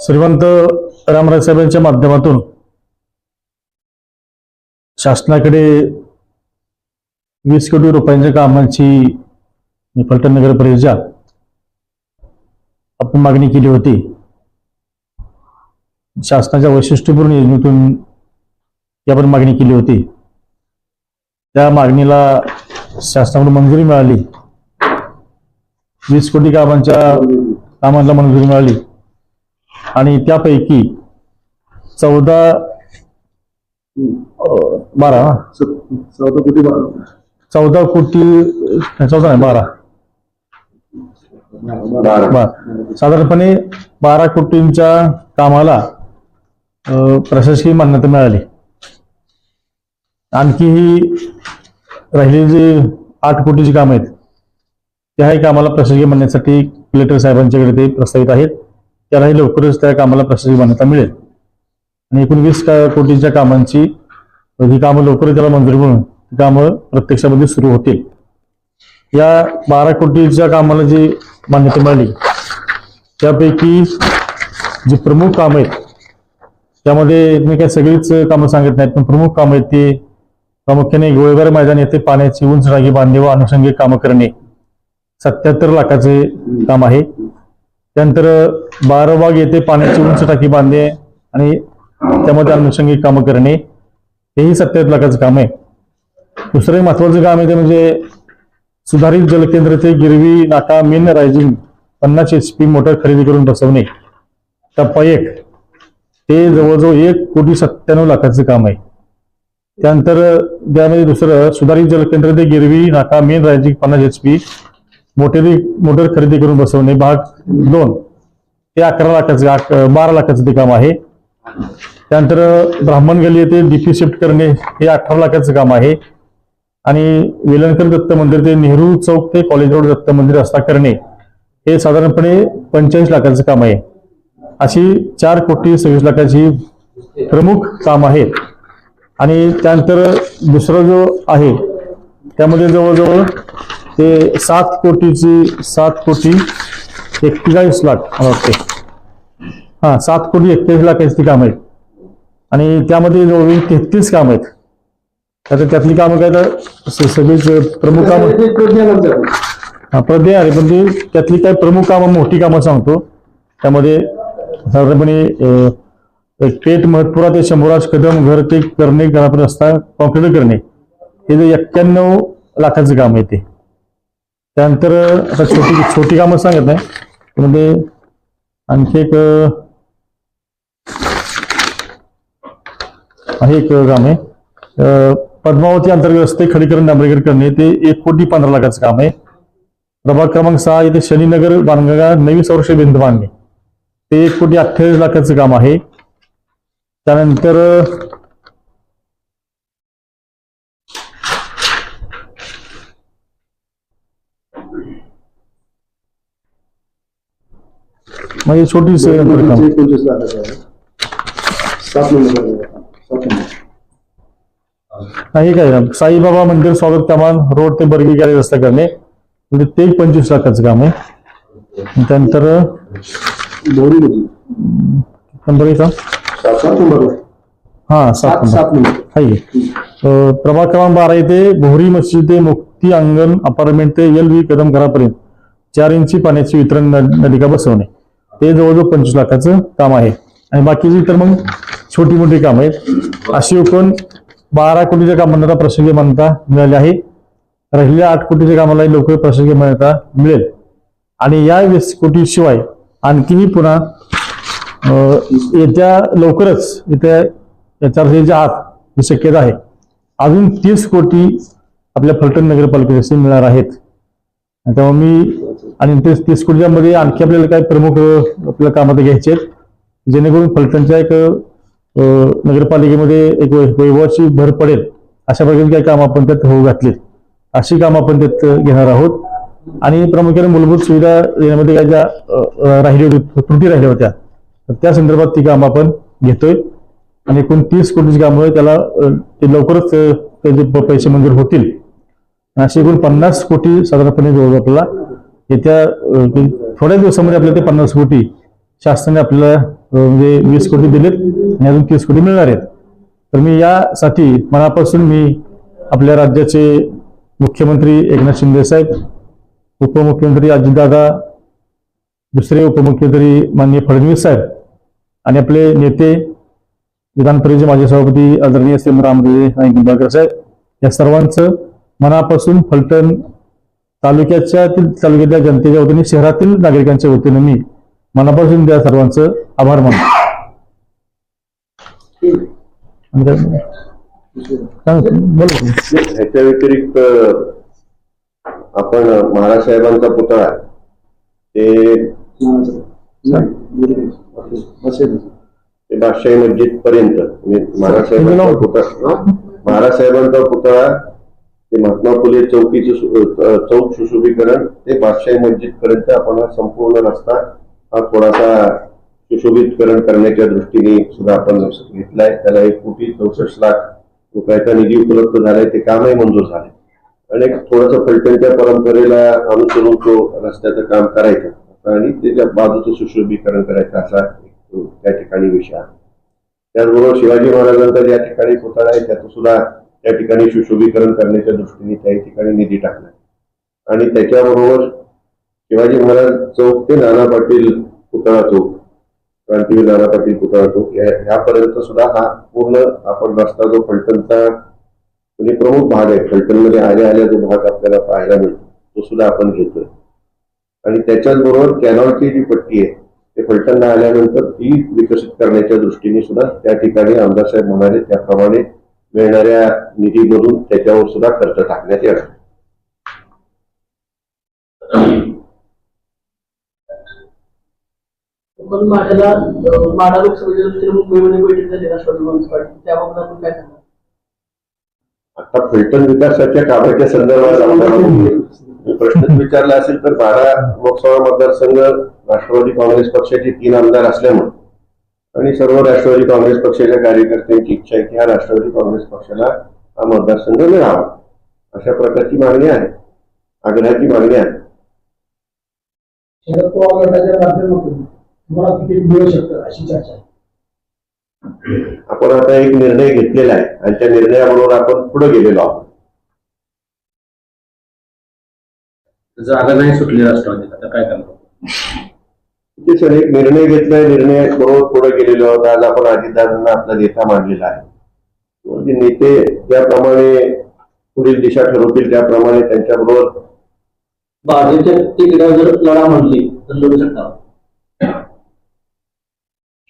श्रीमंत रामराज साहेबांच्या माध्यमातून शासनाकडे वीस कोटी रुपयांच्या कामांची फलटण नगर परिषदेच्या आपण मागणी केली होती. शासनाच्या वैशिष्ट्यपूर्ण योजनेतून ती आपण मागणी केली होती. त्या मागणीला शासनाकडून मंजुरी मिळाली. वीस कोटी कामांच्या कामांना मंजुरी मिळाली. आणि त्यापैकी चौदा बारा? चौदा कोटी बारा. चौदा कोटी चौदा नाही बारा. बारा. साधारणपणे बारा कोटींच्या कामाला प्रशासकीय मान्यता मिळाली. आणखी ही राहिलेली जी आठ कोटीची कामं आहेत त्याही कामाला प्रशासकीय मान्यतेसाठी कलेक्टर साहेबांच्याकडे ते प्रस्तावित आहेत. त्यालाही लवकरच त्या कामाला प्रशासकीय मान्यता मिळेल. आणि एकूण वीस का- कोटीच्या कामांची ही कामं लवकरच त्याला मंजुरी मिळून ती कामं प्रत्यक्षामध्ये सुरू होतील. या बारा कोटीच्या कामाला जी मान्यता मिळाली त्यापैकी जी प्रमुख कामं आहेत त्यामध्ये मी काही सगळीच कामं सांगत नाहीत पण प्रमुख कामं आहेत ती प्रामुख्याने गोळेबार मैदान येथे पाण्याची उंच रागी बांधणे व अनुषंगिक कामं करणे. सत्याहत्तर लाखाचे काम आहे. त्यानंतर बाराबाग येथे पाण्याची उंच टाकी बांधणे आणि त्यामध्ये अनुषंगिक कामं करणे हेही सत्याहत्तर लाखाचं काम आहे. दुसरं एक महत्वाचं काम आहे ते म्हणजे सुधारित जलकेंद्र ते गिरवी नाका मेन रायझिंग पन्नास एच पी मोटर खरेदी करून बसवणे. टप्पा एक. ते जवळजवळ एक कोटी सत्त्याण्णव लाखाचं काम आहे. त्यानंतर त्यामध्ये दुसरं सुधारित जलकेंद्र ते गिरवी नाका मेन रायझिंग पन्नास एच पी मोटेरी मोटर खरेदी करून बसवणे. भाग दोन. ते अकरा लाखाचं बारा लाखाचं ते काम आहे. त्यानंतर ब्राह्मण गली येथे डीपी शिफ्ट करणे हे अठरा लाखाचं काम आहे. आणि वेलणकर दत्त मंदिर ते नेहरू चौक ते कॉलेज रोड दत्त मंदिर रस्ता करणे हे साधारणपणे पंचेचाळीस लाखाचं काम आहे. अशी चार कोटी सव्वीस लाखाची प्रमुख काम आहेत आणि त्यानंतर दुसरा जो आहे त्यामध्ये जवळजवळ ते सात कोटीची सात कोटी एक्केचाळीस लाख वाटते. हा सात कोटी एक्केचाळीस लाखाची काम आहेत. आणि त्यामध्ये जवळजवळ तेहतीस काम आहेत. आता त्यातली कामं काय तर सगळीच प्रमुख कामं हा, प्रदेय आहे पण ती त्यातली काही प्रमुख कामं मोठी कामं सांगतो. त्यामध्ये साधारणपणे पेठ महत्पुरा ते शंभूराज कदम घर ते करणे घरापर्यंत रस्ता कॉन्क्रीट करणे. हे जे एक्क्याण्णव लाखाचं काम आहे ते. त्यानंतर आता छोटी छोटी कामं सांगत नाही. त्यामध्ये आणखी एक आहे एक काम आहे. पद्मावती अंतर्गत खडीकरण डांबरीकरण करणे ते एक कोटी पंधरा लाखाचं काम आहे. प्रभाग क्रमांक सहा येथे शनीनगर बांधगा नवीन संरक्षण भिंत बांधणे. ते एक कोटी अठ्ठावीस लाखाचं काम आहे. त्यानंतर म्हणजे छोटी स- काम एकोणतीस लाखाचा आहे. सात नाही काय साईबाबा मंदिर स्वागत कमान रोड ते बर्गी गॅरेज रस्ता करणे. म्हणजे ते पंचवीस लाखाचं काम आहे. त्यानंतर नदी नंबर का? हा सात सात नंबर. प्रभाग क्रमांक बारा येथे भोरी मस्जिद ते मुक्ती अंगण अपार्टमेंट ते एल व्ही कदम घरापर्यंत चार इंची पाण्याची वितरण नलिका बसवणे. ते जवळजवळ पंचवीस लाखाचं काम आहे. आणि बाकीची तर मग छोटी मोठी कामं आहेत. अशी एकूण बारा कोटीच्या कामांना प्रसंगी मान्यता मिळाली आहे. राहिलेल्या आठ कोटीच्या कामाला लवकर प्रसंगी मान्यता मिळेल. आणि या वीस कोटीशिवाय आणखीही पुन्हा येत्या लवकरच येत्या याच्या आत ही शक्यता आहे. अजून तीस कोटी आपल्या फलटण नगरपालिकेचे मिळणार आहेत. त्यामुळे तेव्हा मी आणि ते तीस कोटीच्या मध्ये आणखी आपल्याला काही प्रमुख आपल्या कामात घ्यायचे आहेत. जेणेकरून फलटणच्या एक नगरपालिकेमध्ये एक वैभवाची भर पडेल. अशा प्रकारची काही कामं आपण त्यात होऊ घातली अशी कामं आपण त्यात घेणार आहोत. आणि प्रामुख्याने मूलभूत सुविधा देण्यामध्ये काही ज्या राहिली होती त्रुटी राहिल्या होत्या त्या संदर्भात ती कामं आपण घेतोय. आणि एकूण तीस कोटीची कामं त्याला ते लवकरच त्याचे पैसे मंजूर होतील. अशी एकूण पन्नास कोटी साधारणपणे जवळ आपल्याला येत्या अं, थोड्या दिवसामध्ये आपल्याला ते पन्नास कोटी शासनाने आपल्याला म्हणजे वीस कोटी दिलेत आणि अजून तीस कोटी मिळणार आहेत. तर मी यासाठी मनापासून मी आपल्या राज्याचे मुख्यमंत्री एकनाथ शिंदे साहेब उपमुख्यमंत्री अजितदादा दुसरे उपमुख्यमंत्री माननीय फडणवीस साहेब आणि आपले नेते विधान परिषदेचे माजी सभापती आदरणीय श्री रामदेव आणि निंबाळकर साहेब या सर्वांचं मनापासून फलटण तालुक्याच्या तालुक्यातल्या जनतेच्या वतीने शहरातील नागरिकांच्या वतीने मी मनापासून त्या सर्वांचं आभार मानतो. ह्याच्या व्यतिरिक्त आपण महाराजसाहेबांचा पुतळा ते ते बादशाही मस्जिद पर्यंत म्हणजे महाराजसाहेबांचा पुतळा महाराजसाहेबांचा पुतळा ते महात्मा फुले चौकीचं चौक सुशोभीकरण ते बादशाही मस्जिद पर्यंत आपण संपूर्ण रस्ता हा थोडासा सुशोभीकरण करण्याच्या दृष्टीने सुद्धा आपण घेतलाय. त्याला एक कोटी चौसष्ट लाख रुपयाचा निधी उपलब्ध झालाय. ते कामही मंजूर झाले. आणि एक थोडंसं फलटणच्या परंपरेला अनुसरून तो रस्त्याचं काम करायचं. आणि त्याच्या बाजूचं सुशोभीकरण करायचं असा त्या ठिकाणी विषय आहे. त्याचबरोबर शिवाजी महाराजांचा ज्या ठिकाणी पुतळा आहे त्याचं सुद्धा त्या ठिकाणी सुशोभीकरण करण्याच्या दृष्टीने त्या ठिकाणी निधी टाकणार आणि त्याच्याबरोबर शिवाजी महाराज चौक ते नाना पाटील पुतळा चौक क्रांतीवीर नाना पाटील पुतळा चौक ह्यापर्यंत सुद्धा हा पूर्ण आपण रस्ता जो फलटणचा म्हणजे प्रमुख भाग आहे फलटणमध्ये आल्या आल्या जो भाग आपल्याला पाहायला मिळतो तो सुद्धा आपण घेतोय. आणि त्याच्याच बरोबर कॅनॉलची जी पट्टी आहे ते फलटणला आल्यानंतर ती विकसित करण्याच्या दृष्टीने सुद्धा त्या ठिकाणी आमदार साहेब म्हणाले त्याप्रमाणे मिळणाऱ्या निधीमधून त्याच्यावर सुद्धा खर्च टाकण्यात येणार. पण माड्याला अं, माडा लोकसभेच्या दृष्टीने मुंबईमध्ये बैठक झाली राष्ट्रवादी काँग्रेस पार्टी त्याबाबत आपण काय सांगा आता फलटण विकासाच्या कामाच्या संदर्भात प्रश्न विचारला असेल तर बारा लोकसभा मतदारसंघ राष्ट्रवादी काँग्रेस पक्षाचे तीन आमदार असल्यामुळे आणि सर्व राष्ट्रवादी काँग्रेस पक्षाच्या कार्यकर्त्यांची इच्छा आहे की हा राष्ट्रवादी काँग्रेस पक्षाला हा मतदारसंघ मिळावा. अशा प्रकारची मागणी आहे. आग्रहाची मागणी आहे. शरद पवार गटाच्या माध्यमातून तुम्हाला तिकीट मिळू शकतं अशी चर्चा आहे? आपण आता एक निर्णय घेतलेला आहे आणि त्या निर्णयाबरोबर आपण पुढे गेलेलो आहोत. जागा नाही सुटली राष्ट्रवादीला तर काय करणार? ते सर एक निर्णय घेतलाय निर्णय बरोबर पुढे गेलेलो आहोत. आज आपण अजितदादांना आपला नेता मांडलेला आहे. म्हणजे नेते ज्याप्रमाणे पुढील दिशा ठरवतील त्याप्रमाणे त्यांच्याबरोबर भाजपच्या तिकिटावर जर लढा म्हणली तर लढू शकता.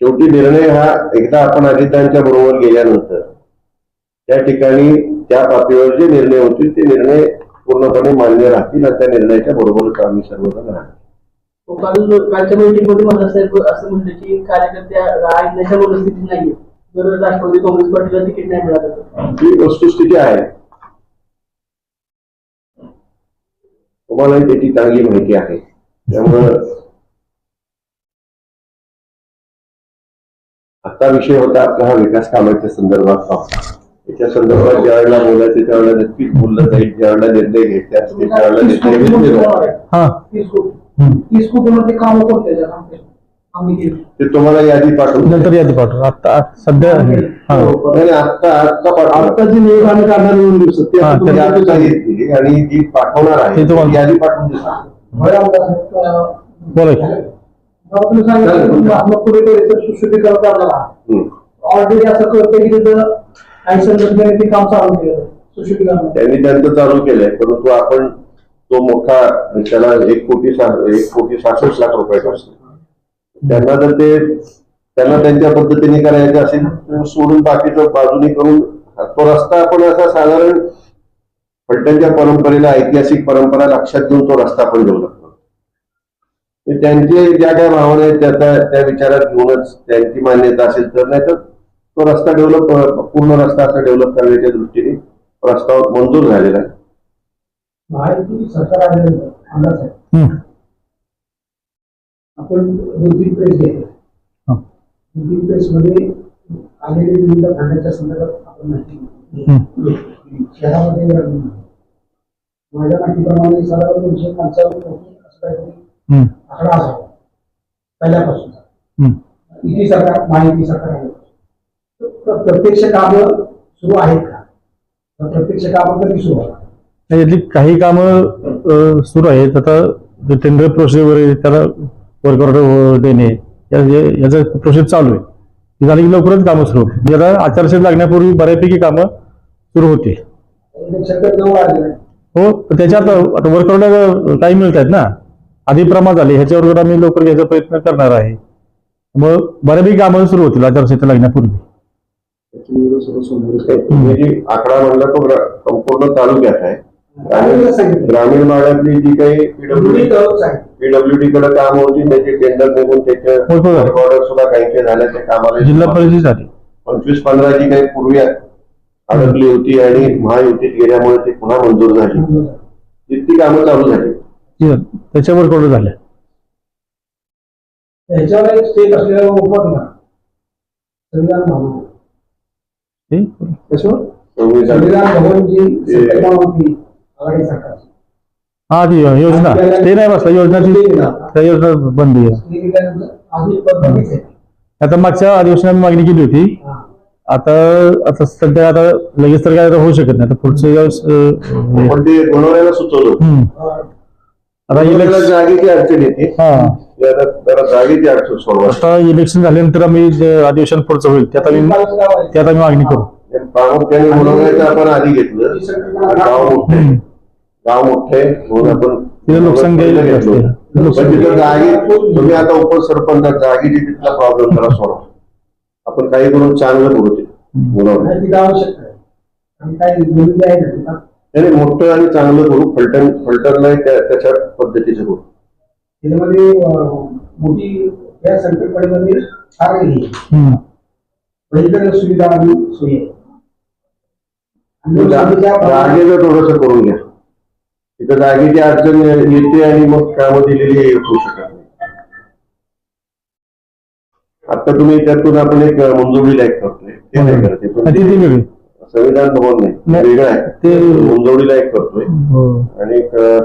शेवटी निर्णय हा एकदा आपण अजितदादांच्या बरोबर गेल्यानंतर त्या ठिकाणी त्या पातळीवर जे निर्णय होतील ते निर्णय पूर्णपणे मान्य राहतील आणि त्या निर्णयाच्या बरोबरच आम्ही सर्वजण राहणार. कालच्या बैठकीमध्ये महाराजसाहेब असं म्हणले की कार्यकर्त्या ऐकण्याच्या मनस्थितीत नाहीये. जर राष्ट्रवादी काँग्रेस पार्टीला तिकीट नाही मिळालं तर. ही वस्तुस्थिती आहे. तुम्हालाही त्याची चांगली माहिती आहे. त्यामुळं आता विषय होता आपला हा विकास कामाच्या संदर्भात. त्याच्या संदर्भात ज्या वेळेला बोलायचं त्यावेळेला नक्कीच बोललं जाईल. ज्या वेळेला निर्णय असतील त्यावेळेला निर्णय घेतले. हा. तीस कोटी हम्म. तीस कोटीमध्ये काम कोणते? आम्ही- केली. ते तुम्हाला यादी पाठवून नंतर यादी पाठवू. आता आता सध्या हा. आत्ता आत्ता पाठवून आता जी नियोग आम्ही काढणार दोन दिवसात ते हा, आता तुम्ही आता घेतली आणि जी पाठवणार आहे. ते तुम्हाला- ती यादी पाठवून अं, बोला की. तुम्ही सांगितलं करणार आहात. हम्म. ऑलरेडी असं करते की तिथं काही संघटनेने ते काम चालू केलं. सुशोभीकरण. त्यांनी त्यांचं चालू केलंय परंतु आपण तो मोठा त्याला एक कोटी सा- एक कोटी सहासष्ट लाख रुपयाचा असतो. त्यांना जर ते त्यांना त्यांच्या पद्धतीने करायचं असेल तर सोडून बाकीचं बाजूने करून तो रस्ता आपण असा साधारण फलटणच्या परंपरेला ऐतिहासिक परंपरा लक्षात घेऊन तो रस्ता आपण घेऊ लागतो त्यांचे ज्या काय भावना आहेत त्या त्या त्या विचारात घेऊनच त्यांची मान्यता असेल तर नाही तर तो रस्ता डेव्हलप पूर्ण रस्ता असा डेव्हलप करण्याच्या दृष्टीने प्रस्ताव मंजूर झालेला आहे. माहिती सरकार आल्यानंतर आमदार साहेब हम्म. आपण दोन प्रेस घेतले हा. दोन प्रेस मध्ये आलेले विविध खंडाच्या संदर्भात आपण माहिती. शहरामध्ये माझ्या माहितीप्रमाणे साधारण दोनशे पंचावन्न कोटी असं काहीतरी. आकडा असावा पहिल्यापासून. युती सरकार महायुती सरकार आहे तर प्रत्यक्ष कामं सुरू आहेत का प्रत्यक्ष कामं कधी सुरू होणार यातली काही कामं सुरू आहेत आता टेंडर प्रोसेस वगैरे त्याला वर्क ऑर्डर देणे याचं प्रोसेस चालू आहे. ती झाली की लवकरच कामं सुरू होते याला आचारसंहिता लागण्यापूर्वी बऱ्यापैकी कामं सुरू होते तर हो त्याच्यात आता वर्क ऑर्डर काही मिळत आहेत ना. आधी प्रमाण झाले ह्याच्यावर आम्ही लवकर घ्यायचा प्रयत्न करणार आहे. मग बऱ्यापैकी कामं सुरू होतील आचारसंहिता लागण्यापूर्वी. म्हणजे आकडा म्हणला तो संपूर्ण तालुक्यात आहे. ग्रामीण भागातली जी काही पीडब्ल्यू. पीडब्ल्यूडी कडे काम होती त्याचे टेंडर निघून त्याचे. ऑर्डर सुद्धा काही काही झाल्या त्या कामाला जिल्हा परिषद झाली. पंचवीस पंधरा जी काही पूर्वी अडकली होती आणि महायुतीत गेल्यामुळे ती पुन्हा मंजूर झाली. तितकी कामं चालू झाली. ती- त्याच्या वर्क ऑर्डर झाल्या ह्याच्यावर एक स्टेट असलेला उपक्रम संविधान भवन. संविधान भवन जी होती. हा ती योजना. ते नाही बसला योजना ती त्या योजना बंदी आहे. आता मागच्या अधिवेशनात मागणी केली होती. आता आता सध्या आता लगेच तर काय आता होऊ शकत नाही. आता पुढचे सुचवलं आता इलेक्शन जागेची अडचण येते. हा. ते आता जरा जागेची अडचण सोडवा आता इलेक्शन झाल्यानंतर आम्ही जे अधिवेशन पुढचं होईल त्यात आम्ही. त्यात आम्ही मागणी करू. प्रामुख्याने बनवण्याचं आपण आधी घेतलं. गाव मोठे म्हणून आपण तिथे लोकसंख्या घेतलं. पण तिथं जागे तुम्ही आता उपसरपंच जागेची तिथला प्रॉब्लेम जरा सोडवा आपण काही करून चांगलं करू ते. बोलावलं आणि ती आवश्यक आहे आणि काही जमिनी आहे ना तिथं. नाही मोठं आणि चांगलं करू फलटण फलटण नाही त्या- त्याच्या पद्धतीचं करू. त्याच्यामध्ये मोठी या संकल्पनेमध्ये फार काही सुविधा आणि सोयी जागेचं थोडस करून घ्या. तिथं जागेची अडचण येते आणि मग कामं दिलेली होऊ शकत नाही. आता तुम्ही त्यातून आपण एक मंजुरीला एक करतोय. ते नाही करत ते ती ती वेगळी संविधान भवन नाही नाही. वेगळं आहे. ते- मंजुरीला एक करतोय. हो. आणि एक अं,